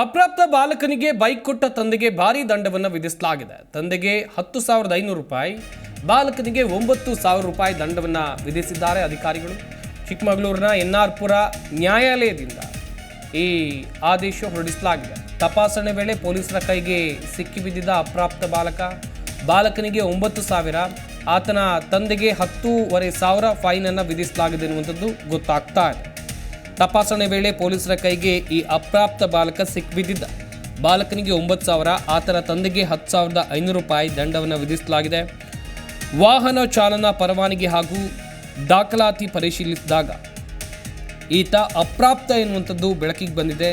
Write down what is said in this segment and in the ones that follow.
ಅಪ್ರಾಪ್ತ ಬಾಲಕನಿಗೆ ಬೈಕ್ ಕೊಟ್ಟ ತಂದೆಗೆ ಭಾರಿ ದಂಡವನ್ನು ವಿಧಿಸಲಾಗಿದೆ. ತಂದೆಗೆ ಹತ್ತು ಸಾವಿರದ ಐನೂರು ರೂಪಾಯಿ, ಬಾಲಕನಿಗೆ ಒಂಬತ್ತು ಸಾವಿರ ರೂಪಾಯಿ ದಂಡವನ್ನು ವಿಧಿಸಿದ್ದಾರೆ ಅಧಿಕಾರಿಗಳು. ಚಿಕ್ಕಮಗಳೂರಿನ ಎನ್ ಆರ್ ಪುರ ನ್ಯಾಯಾಲಯದಿಂದ ಈ ಆದೇಶ ಹೊರಡಿಸಲಾಗಿದೆ. ತಪಾಸಣೆ ವೇಳೆ ಪೊಲೀಸರ ಕೈಗೆ ಸಿಕ್ಕಿಬಿದ್ದಿದ್ದ ಅಪ್ರಾಪ್ತ ಬಾಲಕ, ಬಾಲಕನಿಗೆ ಒಂಬತ್ತು ಸಾವಿರ, ಆತನ ತಂದೆಗೆ ಹತ್ತೂವರೆ ಸಾವಿರ ಫೈನನ್ನು ವಿಧಿಸಲಾಗಿದೆ ಎನ್ನುವಂಥದ್ದು ಗೊತ್ತಾಗ್ತಾ ಇದೆ. ತಪಾಸಣೆ ವೇಳೆ ಪೊಲೀಸರ ಕೈಗೆ ಈ ಅಪ್ರಾಪ್ತ ಬಾಲಕ ಸಿಕ್ಕಿಬಿದ್ದಿದ್ದ ಬಾಲಕನಿಗೆ ಒಂಬತ್ತು ಸಾವಿರ, ಆತನ ತಂದೆಗೆ ಹತ್ತು ಸಾವಿರದ ಐನೂರು ರೂಪಾಯಿ ದಂಡವನ್ನು ವಿಧಿಸಲಾಗಿದೆ. ವಾಹನ ಚಾಲನಾ ಪರವಾನಗಿ ಹಾಗೂ ದಾಖಲಾತಿ ಪರಿಶೀಲಿಸಿದಾಗ ಈತ ಅಪ್ರಾಪ್ತ ಎನ್ನುವಂಥದ್ದು ಬೆಳಕಿಗೆ ಬಂದಿದೆ.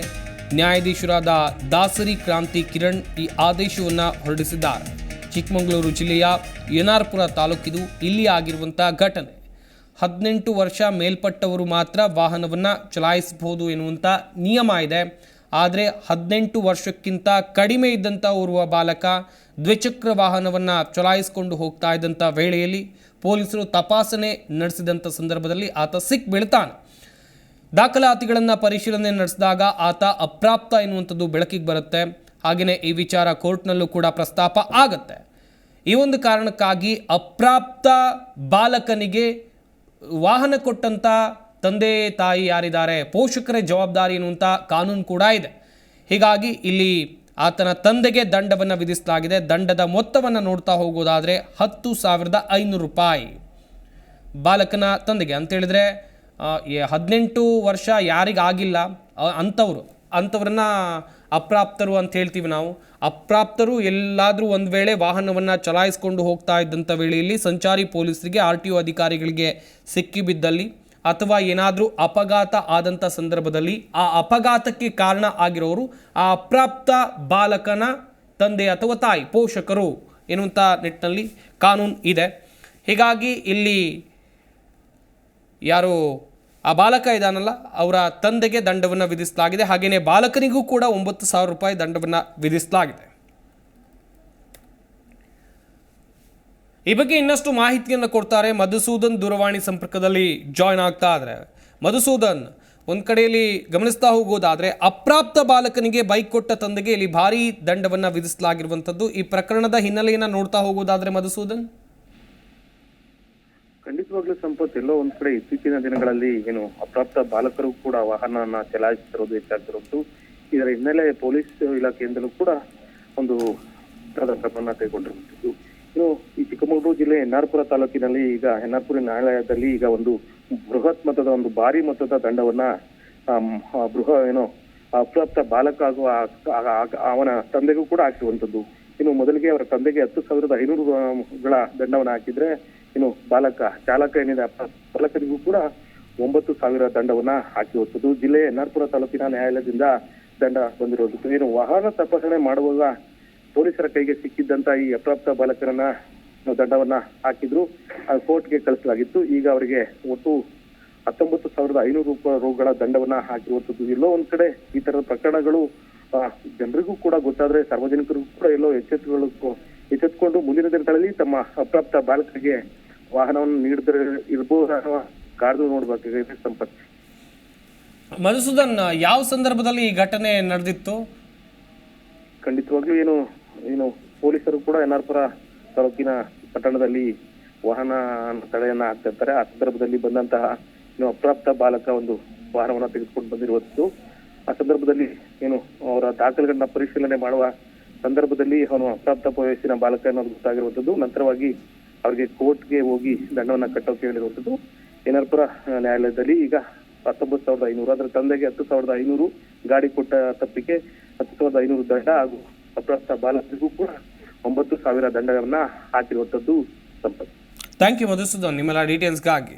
ನ್ಯಾಯಾಧೀಶರಾದ ದಾಸರಿ ಕ್ರಾಂತಿ ಕಿರಣ್ ಈ ಆದೇಶವನ್ನು ಹೊರಡಿಸಿದ್ದಾರೆ. ಚಿಕ್ಕಮಗಳೂರು ಜಿಲ್ಲೆಯ ಯನಾರ್ಪುರ ತಾಲೂಕಿದು ಇಲ್ಲಿ ಆಗಿರುವಂಥ ಘಟನೆ. ಹದಿನೆಂಟು ವರ್ಷ ಮೇಲ್ಪಟ್ಟವರು ಮಾತ್ರ ವಾಹನವನ್ನು ಚಲಾಯಿಸಬಹುದು ಎನ್ನುವಂಥ ನಿಯಮ ಇದೆ. ಆದರೆ ಹದಿನೆಂಟು ವರ್ಷಕ್ಕಿಂತ ಕಡಿಮೆ ಇದ್ದಂಥ ಓರ್ವ ಬಾಲಕ ದ್ವಿಚಕ್ರ ವಾಹನವನ್ನು ಚಲಾಯಿಸಿಕೊಂಡು ಹೋಗ್ತಾ ಇದ್ದಂಥ ವೇಳೆಯಲ್ಲಿ ಪೊಲೀಸರು ತಪಾಸಣೆ ನಡೆಸಿದಂಥ ಸಂದರ್ಭದಲ್ಲಿ ಆತ ಸಿಕ್ ಬೀಳ್ತಾನೆ. ದಾಖಲಾತಿಗಳನ್ನು ಪರಿಶೀಲನೆ ನಡೆಸಿದಾಗ ಆತ ಅಪ್ರಾಪ್ತ ಎನ್ನುವಂಥದ್ದು ಬೆಳಕಿಗೆ ಬರುತ್ತೆ. ಹಾಗೆಯೇ ಈ ವಿಚಾರ ಕೋರ್ಟ್ನಲ್ಲೂ ಕೂಡ ಪ್ರಸ್ತಾಪ ಆಗತ್ತೆ. ಈ ಒಂದು ಕಾರಣಕ್ಕಾಗಿ ಅಪ್ರಾಪ್ತ ಬಾಲಕನಿಗೆ ವಾಹನ ಕೊಟ್ಟಂಥ ತಂದೆ ತಾಯಿ ಯಾರಿದ್ದಾರೆ? ಪೋಷಕರೇ ಜವಾಬ್ದಾರಿ ಅನ್ನುವಂಥ ಕಾನೂನು ಕೂಡ ಇದೆ. ಹೀಗಾಗಿ ಇಲ್ಲಿ ಆತನ ತಂದೆಗೆ ದಂಡವನ್ನು ವಿಧಿಸಲಾಗಿದೆ. ದಂಡದ ಮೊತ್ತವನ್ನು ನೋಡ್ತಾ ಹೋಗೋದಾದರೆ ಹತ್ತು ಸಾವಿರದ ಐನೂರು ರೂಪಾಯಿ. ಬಾಲಕನ ತಂದೆಗೆ ಅಂತೇಳಿದರೆ ಹದಿನೆಂಟು ವರ್ಷ ಯಾರಿಗಾಗಿಲ್ಲ ಅಂಥವ್ರು. ಅಂಥವ್ರನ್ನ ಅಪ್ರಾಪ್ತರು ಅಂತ ಹೇಳ್ತೀವಿ ನಾವು. ಅಪ್ರಾಪ್ತರು ಎಲ್ಲಾದರೂ ಒಂದು ವೇಳೆ ವಾಹನವನ್ನು ಚಲಾಯಿಸಿಕೊಂಡು ಹೋಗ್ತಾ ಇದ್ದಂಥ ವೇಳೆಯಲ್ಲಿ ಸಂಚಾರಿ ಪೊಲೀಸರಿಗೆ ಆರ್ ಟಿ ಒ ಅಧಿಕಾರಿಗಳಿಗೆ ಸಿಕ್ಕಿಬಿದ್ದಲ್ಲಿ ಅಥವಾ ಏನಾದರೂ ಅಪಘಾತ ಆದಂಥ ಸಂದರ್ಭದಲ್ಲಿ ಆ ಅಪಘಾತಕ್ಕೆ ಕಾರಣ ಆಗಿರೋರು ಆ ಅಪ್ರಾಪ್ತ ಬಾಲಕನ ತಂದೆ ಅಥವಾ ತಾಯಿ, ಪೋಷಕರು ಎನ್ನುವಂಥ ನಿಟ್ಟಿನಲ್ಲಿ ಕಾನೂನು ಇದೆ. ಹೀಗಾಗಿ ಇಲ್ಲಿ ಯಾರು ಆ ಬಾಲಕ ಇದಾನಲ್ಲ, ಅವರ ತಂದೆಗೆ ದಂಡವನ್ನು ವಿಧಿಸಲಾಗಿದೆ. ಹಾಗೆಯೇ ಬಾಲಕನಿಗೂ ಕೂಡ ಒಂಬತ್ತು ಸಾವಿರ ರೂಪಾಯಿ ದಂಡವನ್ನು ವಿಧಿಸಲಾಗಿದೆ. ಈ ಬಗ್ಗೆ ಇನ್ನಷ್ಟು ಮಾಹಿತಿಯನ್ನು ಕೊಡ್ತಾರೆ ಮಧುಸೂದನ್ ದೂರವಾಣಿ ಸಂಪರ್ಕದಲ್ಲಿ ಜಾಯ್ನ್ ಆಗ್ತಾ ಆದರೆ ಮಧುಸೂದನ್, ಒಂದು ಕಡೆಯಲ್ಲಿ ಗಮನಿಸ್ತಾ ಹೋಗೋದಾದರೆ, ಅಪ್ರಾಪ್ತ ಬಾಲಕನಿಗೆ ಬೈಕ್ ಕೊಟ್ಟ ತಂದೆಗೆ ಇಲ್ಲಿ ಭಾರೀ ದಂಡವನ್ನು ವಿಧಿಸಲಾಗಿರುವಂಥದ್ದು ಈ ಪ್ರಕರಣದ ಹಿನ್ನೆಲೆಯನ್ನು ನೋಡ್ತಾ ಹೋಗೋದಾದರೆ ಮಧುಸೂದನ್? ಖಂಡಿತವಾಗ್ಲೂ ಸಂಪತ್ ಎಲ್ಲೋ ಒಂದ್ ಕಡೆ ಇತ್ತೀಚಿನ ದಿನಗಳಲ್ಲಿ ಏನು ಅಪ್ರಾಪ್ತ ಬಾಲಕರು ಕೂಡ ವಾಹನ ಚಲಾಯಿಸುತ್ತಿರೋದು ಹೆಚ್ಚಾಗ್ತಿರೋದು ಇದರ ಹಿನ್ನೆಲೆ ಪೊಲೀಸ್ ಇಲಾಖೆಯಿಂದಲೂ ಕೂಡ ಒಂದು ಕ್ರಮವನ್ನ ಕೈಗೊಂಡಿರುವಂತದ್ದು. ಇನ್ನು ಈ ಚಿಕ್ಕಮಗಳೂರು ಜಿಲ್ಲೆ ಎನ್ನಾರ್ಪುರ ತಾಲೂಕಿನಲ್ಲಿ ಈಗ ಎನ್ನಾರ್ಪುರ ನ್ಯಾಯಾಲಯದಲ್ಲಿ ಈಗ ಒಂದು ಬೃಹತ್ ಮೊತ್ತದ ಒಂದು ಭಾರಿ ಮೊತ್ತದ ದಂಡವನ್ನ ಬೃಹ ಏನೋ ಅಪ್ರಾಪ್ತ ಬಾಲಕ ಹಾಗೂ ಅವನ ತಂದೆಗೂ ಕೂಡ ಹಾಕಿರುವಂತದ್ದು. ಇನ್ನು ಮೊದಲಿಗೆ ಅವರ ತಂದೆಗೆ ಹತ್ತು ಸಾವಿರದ ಐನೂರು ಗಳ ದಂಡವನ್ನು ಹಾಕಿದ್ರೆ ಇನ್ನು ಬಾಲಕ, ಚಾಲಕ ಏನಿದೆ ಬಾಲಕರಿಗೂ ಕೂಡ ಒಂಬತ್ತು ಸಾವಿರ ದಂಡವನ್ನ ಹೊತ್ತು ಜಿಲ್ಲೆಯ ಎನ್ನಾರ್ಪುರ ತಾಲೂಕಿನ ನ್ಯಾಯಾಲಯದಿಂದ ದಂಡ ಬಂದಿರುವಂತದ್ದು ಏನು ವಾಹನ ತಪಾಸಣೆ ಮಾಡುವಾಗ ಪೊಲೀಸರ ಕೈಗೆ ಸಿಕ್ಕಿದ್ದಂತ ಈ ಅಪ್ರಾಪ್ತ ಬಾಲಕರನ್ನ ದಂಡವನ್ನ ಹಾಕಿದ್ರು. ಕೋರ್ಟ್ಗೆ ಕಳಿಸಲಾಗಿತ್ತು. ಈಗ ಅವರಿಗೆ ಒಟ್ಟು ಹತ್ತೊಂಬತ್ತು ಸಾವಿರದ ಐನೂರು ರೂಪಾಯಿ ರುಗಳ ದಂಡವನ್ನ ಹಾಕಿರುವಂತದ್ದು ಎಲ್ಲೋ ಒಂದ್ ಕಡೆ ಈ ತರದ ಪ್ರಕರಣಗಳು ಜನರಿಗೂ ಕೂಡ ಗೊತ್ತಾದ್ರೆ, ಸಾರ್ವಜನಿಕರಿಗೂ ಕೂಡ ಎಲ್ಲೋ ಎಚ್ಚೆತ್ತುಗಳು ಎಚ್ಚೆತ್ಕೊಂಡು ಮುಂದಿನ ದಿನಗಳಲ್ಲಿ ತಮ್ಮ ಅಪ್ರಾಪ್ತ ಬಾಲಕರಿಗೆ ವಾಹನವನ್ನು ನೀಡಿದ್ರೆ ಇರಬಹುದು ಅಥವಾ ಕಾರ್ದು ನೋಡ್ಬೇಕಾಗಿದೆ ಸಂಪತ್ ಮಧುಸೂದನ್ ಯಾವ ಸಂದರ್ಭದಲ್ಲಿ ಈ ಘಟನೆ ನಡೆದಿತ್ತು? ಖಂಡಿತವಾಗ್ಲೂ ಏನು ಏನು ಪೊಲೀಸರು ಕೂಡ ಎನ್ಆರ್ಪುರ ತಾಲೂಕಿನ ಪಟ್ಟಣದಲ್ಲಿ ವಾಹನ ತಡೆಯನ್ನ ಹಾಕ್ತಿರ್ತಾರೆ. ಆ ಸಂದರ್ಭದಲ್ಲಿ ಬಂದಂತಹ ಏನು ಅಪ್ರಾಪ್ತ ಬಾಲಕ ಒಂದು ವಾಹನವನ್ನ ತೆಗೆದುಕೊಂಡು ಬಂದಿರುವಂತದ್ದು. ಆ ಸಂದರ್ಭದಲ್ಲಿ ಏನು ಅವರ ದಾಖಲೆಗಳನ್ನ ಪರಿಶೀಲನೆ ಮಾಡುವ ಸಂದರ್ಭದಲ್ಲಿ ಅವನು ಅಪ್ರಾಪ್ತ ವಯಸ್ಸಿನ ಬಾಲಕ ಅನ್ನೋದು ಗೊತ್ತಾಗಿರುವಂಥದ್ದು. ನಂತರವಾಗಿ ಅವರಿಗೆ ಕೋರ್ಟ್ಗೆ ಹೋಗಿ ದಂಡವನ್ನು ಕಟ್ಟೋಕೆ ಹೇಳಿರುವಂಥದ್ದು. ಏನಾರ್ಪುರ ನ್ಯಾಯಾಲಯದಲ್ಲಿ ಈಗ ಹತ್ತೊಂಬತ್ತು ಸಾವಿರದ ಐನೂರು, ಅದರ ತಂದೆಗೆ ಹತ್ತು ಸಾವಿರದ ಐನೂರು ಗಾಡಿ ಕೊಟ್ಟ ತಪ್ಪಿಗೆ ಹತ್ತು ಸಾವಿರದ ಐನೂರು ದಂಡ ಹಾಗೂ ಅಪ್ರಾಪ್ತ ಬಾಲಕರಿಗೂ ಕೂಡ ಒಂಬತ್ತು ಸಾವಿರ ದಂಡವನ್ನ ಹಾಕಿರುವಂಥದ್ದು ಸಂಪತ್ತು. ಥ್ಯಾಂಕ್ ಯು ಮಧುಸೂದನ್ ನಿಮ್ಮೆಲ್ಲ ಡೀಟೇಲ್ಸ್ಗಾಗಿ